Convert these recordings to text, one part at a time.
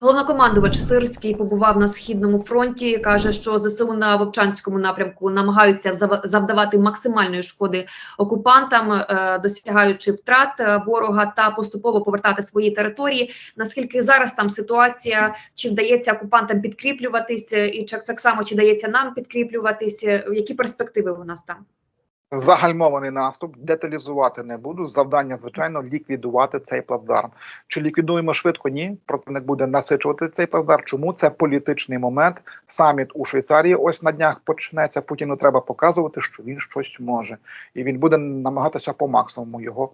Головнокомандувач Сирський побував на східному фронті. каже, що ЗСУ на Вовчанському напрямку намагаються зав- завдавати максимальної шкоди окупантам, е, досягаючи втрат е, ворога та поступово повертати свої території. Наскільки зараз там ситуація? Чи вдається окупантам підкріплюватись, е, і так само чи вдається нам підкріплюватись? Е, Які перспективи у нас там? Загальмований наступ деталізувати не буду. Завдання, звичайно, ліквідувати цей плацдарм. Чи ліквідуємо швидко? Ні. Противник буде насичувати цей плацдарм. Чому це політичний момент? Саміт у Швейцарії. Ось на днях почнеться. Путіну треба показувати, що він щось може, і він буде намагатися по максимуму його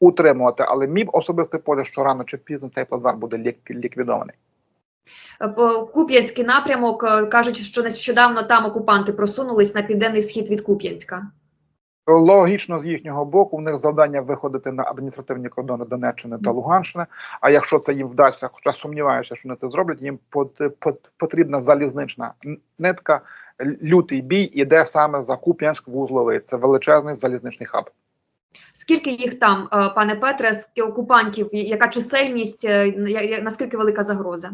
утримувати. Але мій особистий погляд, що рано чи пізно цей плацдарм буде лік- ліквідований. Е, Куп'янський напрямок е, кажуть, що нещодавно там окупанти просунулись на південний схід від Куп'янська. Логічно з їхнього боку, в них завдання виходити на адміністративні кордони Донеччини та Луганщини. А якщо це їм вдасться, хоча сумніваюся, що вони це зроблять, їм пот- пот- потрібна залізнична нитка, лютий бій іде саме за Куп'янськ вузловий. Це величезний залізничний хаб. Скільки їх там, е, пане Петре, окупантів, яка чисельність, е, наскільки велика загроза?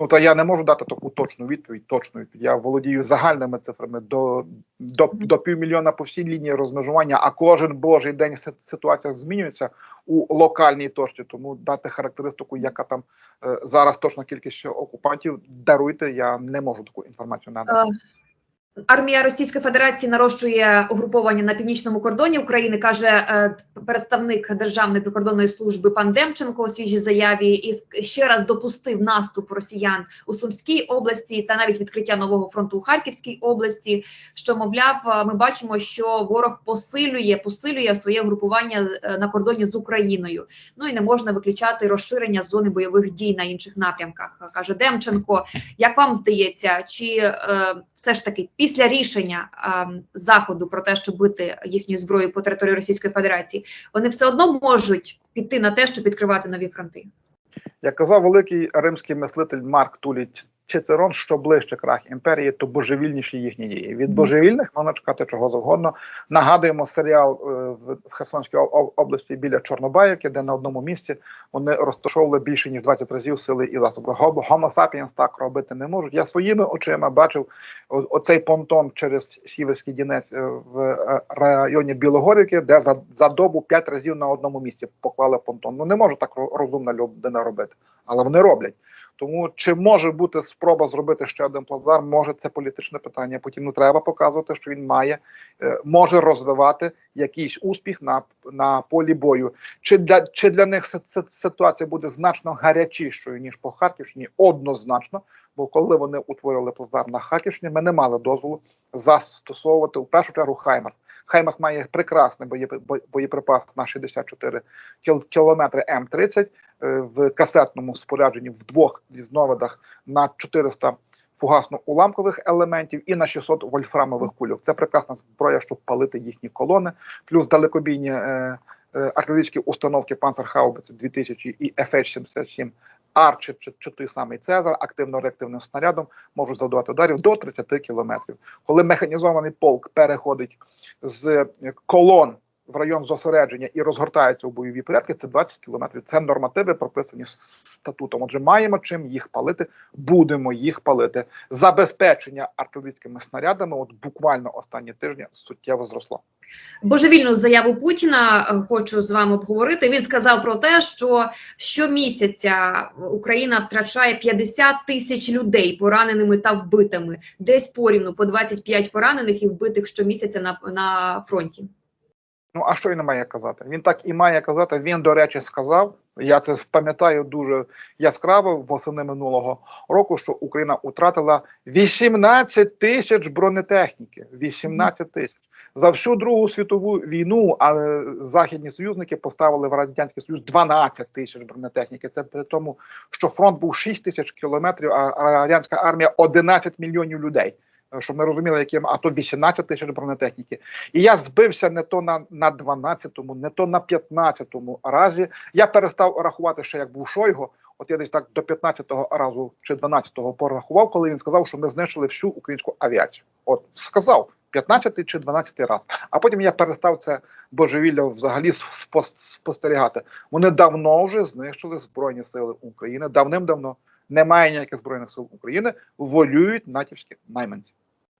Ну та я не можу дати таку точну відповідь. Точну відповідь. Я володію загальними цифрами до, до, до півмільйона по всій лінії розмежування, а кожен божий день ситуація змінюється у локальній точці. Тому дати характеристику, яка там е, зараз точна кількість окупантів, даруйте. Я не можу таку інформацію надати. Армія Російської Федерації нарощує угруповання на північному кордоні України, каже е, представник Державної прикордонної служби пан Демченко у свіжій заяві, і ще раз допустив наступ росіян у Сумській області та навіть відкриття нового фронту у Харківській області. Що мовляв, е, ми бачимо, що ворог посилює посилює своє групування е, на кордоні з Україною. Ну і не можна виключати розширення зони бойових дій на інших напрямках, каже Демченко. Як вам здається, чи е, все ж таки після рішення заходу про те, щоб бити їхню зброю по території Російської Федерації, вони все одно можуть піти на те, щоб відкривати нові фронти? Як казав великий римський мислитель Марк Тулій Цицерон, що ближче крах імперії, то божевільніші їхні дії. Від божевільних можна чекати чого завгодно. Нагадуємо серіал е, в Херсонській об- об- області біля Чорнобаївки, де на одному місці вони розташовували більше ніж 20 разів сили і засоби. Homo sapiens так робити не можуть. Я своїми очима бачив оцей понтон через Сіверський Дінець е, в е, районі Білогорівки, де за, за добу 5 разів на одному місці поклали понтон. Ну не може так розумна людина робити, але вони роблять. Тому чи може бути спроба зробити ще один плацдарм? Може, це політичне питання. Потім ну треба показувати, що він має е, може розвивати якийсь успіх на, на полі бою. Чи для чи для них си- си- ситуація буде значно гарячішою ніж по Харківщині? Однозначно, бо коли вони утворили плацдарм на Харківщині, ми не мали дозволу застосовувати в першу чергу Хаймер. Хаймах має прекрасний боєпри- боєприпас на 64 кіл- кілометри М30 е, в касетному спорядженні в двох різновидах на 400 фугасно-уламкових елементів і на 600 вольфрамових кульок. Це прекрасна зброя, щоб палити їхні колони, плюс далекобійні е, е, артилерійські установки Панцерхаубиці 2000 і FH-77 Арчі чи, чи той самий Цезар активно-реактивним снарядом можуть завдавати ударів до 30 кілометрів. Коли механізований полк переходить з е, колон в район зосередження і розгортається у бойові порядки, це 20 кілометрів. Це нормативи прописані статутом. Отже, маємо чим їх палити, будемо їх палити. Забезпечення артилерійськими снарядами, от буквально останні тижні суттєво зросло. Божевільну заяву Путіна е, хочу з вами обговорити. Він сказав про те, що щомісяця Україна втрачає 50 тисяч людей пораненими та вбитими, десь порівну по 25 поранених і вбитих щомісяця на, на фронті. Ну а що він має казати? Він так і має казати. Він, до речі, сказав. Я це пам'ятаю дуже яскраво восени минулого року, що Україна втратила 18 тисяч бронетехніки. 18 тисяч. За всю Другу світову війну а західні союзники поставили в радянський союз 12 тисяч бронетехніки. Це при тому, що фронт був 6 тисяч кілометрів, а радянська армія 11 мільйонів людей. Е, Щоб ми розуміли, яким а то 18 тисяч бронетехніки. І я збився не то на, на 12-му, не то на 15-му разі. Я перестав рахувати ще як був Шойго. От я десь так до 15-го разу чи 12-го порахував, коли він сказав, що ми знищили всю українську авіацію. От сказав 15 чи 12 раз. А потім я перестав це божевілля взагалі спос- спостерігати. Вони давно вже знищили Збройні Сили України. Давним-давно немає ніяких збройних сил України. Волюють натівські найманці.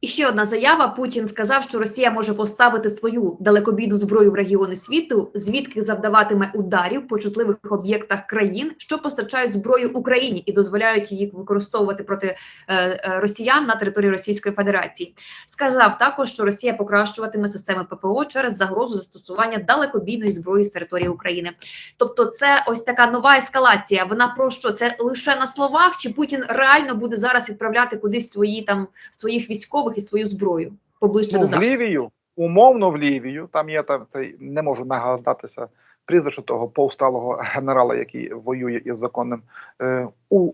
І ще одна заява. Путін сказав, що Росія може поставити свою далекобійну зброю в регіони світу, звідки завдаватиме ударів по чутливих об'єктах країн, що постачають зброю Україні і дозволяють її використовувати проти е, е, росіян на території Російської Федерації. Сказав також, що Росія покращуватиме системи ППО через загрозу застосування далекобійної зброї з території України. Тобто, це ось така нова ескалація. Вона про що це лише на словах? Чи Путін реально буде зараз відправляти кудись свої там своїх військових і свою зброю поближче Ну, до в? Лівію, умовно в Лівію, там є там цей, не можу нагадатися прізвище того повсталого генерала, який воює із законним е, у,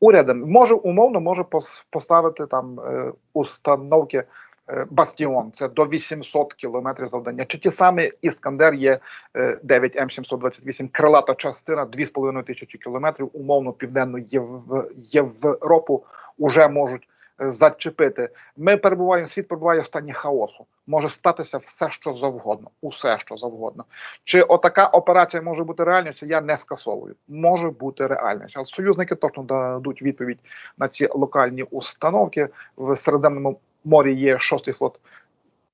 урядом. Може, умовно може пос, поставити там е, установки е, Бастіон. Це до 800 кілометрів завдання. Чи ті самі Іскандер є е, 9 М728, крилата частина 2,5 тисячі кілометрів, умовно південну Єв- Європу уже можуть зачепити. Ми перебуваємо, світ перебуває в стані хаосу. Може статися все, що завгодно, усе, що завгодно. Чи отака операція може бути реальністю? Я не скасовую. Може бути реальністю. Але союзники точно дадуть відповідь на ці локальні установки. В Середземному морі є шостий флот.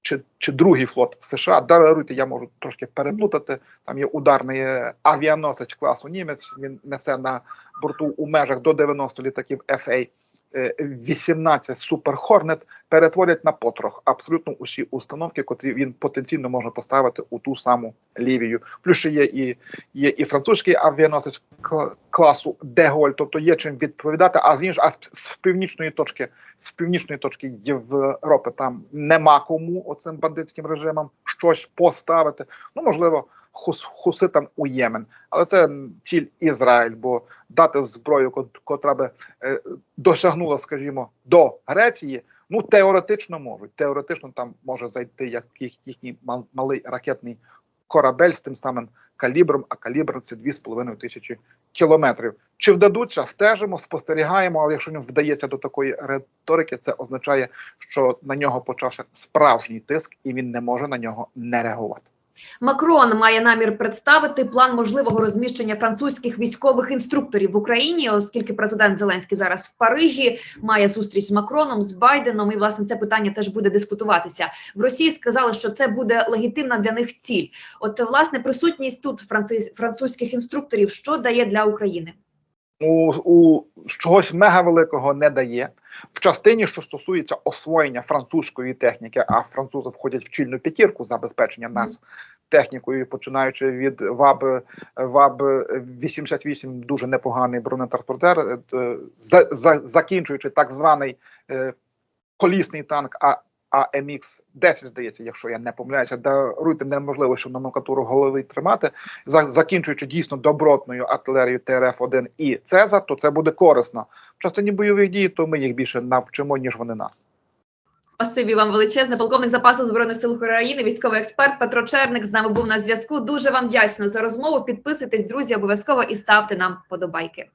Чи, чи другий флот США, даруйте, я можу трошки переплутати. Там є ударний е, авіаносець класу німець. Він несе на борту у межах до 90 літаків FA. Е, 18 Super Hornet перетворять на потрох абсолютно усі установки, котрі він потенційно може поставити у ту саму Лівію. Плюс ще є і є і французький авіаносець класу Деголь, тобто є чим відповідати. А з іншої, а з, північної точки, з північної точки Європи там нема кому оцим бандитським режимам щось поставити. Ну можливо, хуситам у Ємен, але це ціль Ізраїль, бо дати зброю, кот- котра би е, досягнула, скажімо, до Греції. Ну, теоретично можуть. Теоретично там може зайти як їх, їхній мал- малий ракетний корабель з тим самим калібром, а калібр це 2,5 тисячі кілометрів. Чи вдадуться, стежимо, спостерігаємо, але якщо не вдається до такої риторики, це означає, що на нього почався справжній тиск, і він не може на нього не реагувати. Макрон має намір представити план можливого розміщення французьких військових інструкторів в Україні, оскільки президент Зеленський зараз в Парижі має зустріч з Макроном, з Байденом, і власне це питання теж буде дискутуватися. В Росії сказали, що це буде легітимна для них ціль. От власне присутність тут французьких інструкторів, що дає для України? у, у чогось мега великого не дає. В частині, що стосується освоєння французької техніки, а французи входять в чільну п'ятірку забезпечення нас технікою, починаючи від ВАБ ВАБ 88 дуже непоганий бронетранспортер, е, за, за, закінчуючи так званий е, колісний танк А. АМХ 10 здається, якщо я не помиляюся, даруйте неможливо, що номенклатуру голови тримати, за, закінчуючи дійсно добротною артилерією ТРФ-1 і Цезар, то це буде корисно. В частині бойових дій, то ми їх більше навчимо, ніж вони нас. Спасибі вам величезне. Полковник запасу збройних сил України, військовий експерт Петро Черник з нами був на зв'язку. Дуже вам вдячна за розмову. Підписуйтесь, друзі, обов'язково і ставте нам подобайки.